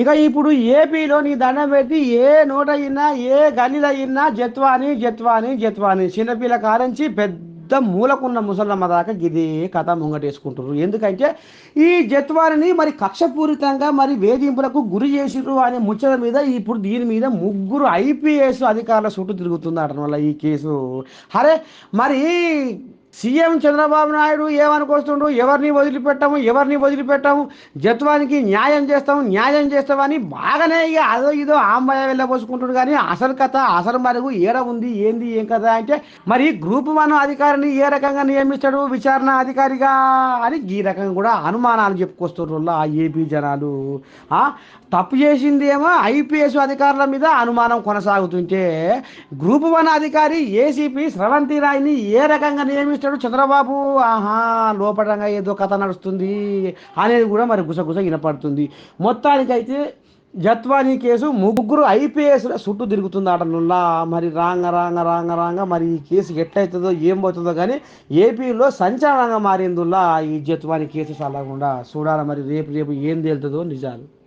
ఇక ఇప్పుడు ఏపీలో నీ దండం పెట్టి ఏ నోట అయినా ఏ గనిలయినా అయినా జత్వాని జత్వాని జత్వాని. చిన్నపిల్ల కారించి పెద్ద మూలకున్న ముసలమ్మ దాకా గిదే కథ ముంగటేసుకుంటారు ఎందుకంటే ఈ జత్వానిని మరి కక్షపూరితంగా మరి వేధింపులకు గురి చేసిరు అనే ముచ్చట మీద ఇప్పుడు దీని మీద ముగ్గురు ఐపీఎస్ అధికారుల చుట్టూ అటం వల్ల ఈ కేసు. అరే మరి సీఎం చంద్రబాబు నాయుడు ఏమనుకొస్తుండు ఎవరిని వదిలిపెట్టాము? ఎవరిని వదిలిపెట్టాము? జత్వానికి న్యాయం చేస్తాము న్యాయం చేస్తామని బాగానే ఇక అదో ఇదో ఆంబయ వెళ్ళబోసుకుంటుడు కానీ అసలు కథ అసలు మరుగు ఏడ ఉంది ఏంది ఏం కథ అంటే మరి గ్రూప్ వన్ అధికారిని ఏ రకంగా నియమిస్తాడు విచారణ అధికారిగా అని ఈ రకంగా కూడా అనుమానాలు చెప్పుకొస్తుండ్రులా ఆ ఏపీ జనాలు. తప్పు చేసింది ఏమో ఐపీఎస్ అధికారుల మీద అనుమానం కొనసాగుతుంటే గ్రూప్ వన్ అధికారి ఏసీపీ స్రవంతి రాయ్ని ఏ రకంగా నియమిస్తాడు? చంద్రబాబు. ఆహా లోపడంగా ఏదో కథ నడుస్తుంది. అనేది కూడా మరి గుసగుస వినపడుతుంది. మొత్తానికైతే జత్వానీ కేసు ముగ్గురు ఐపీఎస్ల చుట్టూ తిరుగుతుంది ఆటనుల్లా మరి రాంగ రాంగ రాంగ రాంగ మరి ఈ కేసు ఎట్లయితుందో ఏం పోతుందో కానీ ఏపీలో సంచలనంగా మారిందుల్లా ఈ జత్వానీ కేసు చల్లకుండా చూడాలి మరి రేపు రేపు ఏం తేలుతుందో నిజాలు.